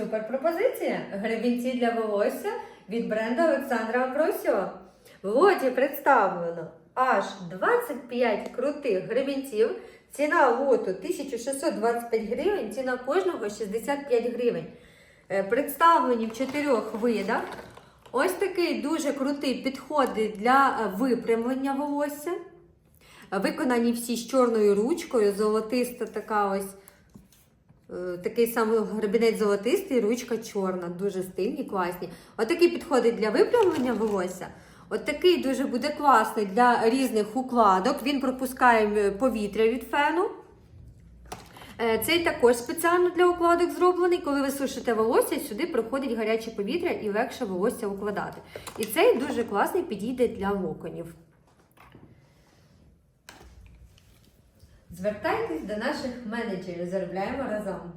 Супер пропозиція! Гребінці для волосся від бренду Олександра Амбросіо. В лоті представлено аж 25 крутих гребінців. Ціна лоту 1625 гривень, ціна кожного 65 гривень. Е, Представлені в чотирьох видах. Ось такий дуже крутий підходить для е, випрямлення волосся. Виконані всі з чорною ручкою, золотиста така ось. Е, Такий самий гребінець золотистий, ручка чорна, дуже стильні, класні. Отакий підходить для виправлення волосся. От такий дуже буде класний для різних укладок. Він пропускає е, повітря від фену. Е, Цей також спеціально для укладок зроблений. Коли ви сушите волосся, сюди проходить гаряче повітря і легше волосся укладати. І цей дуже класний підійде для локонів. Звертайтесь до наших менеджерів, заробляємо разом.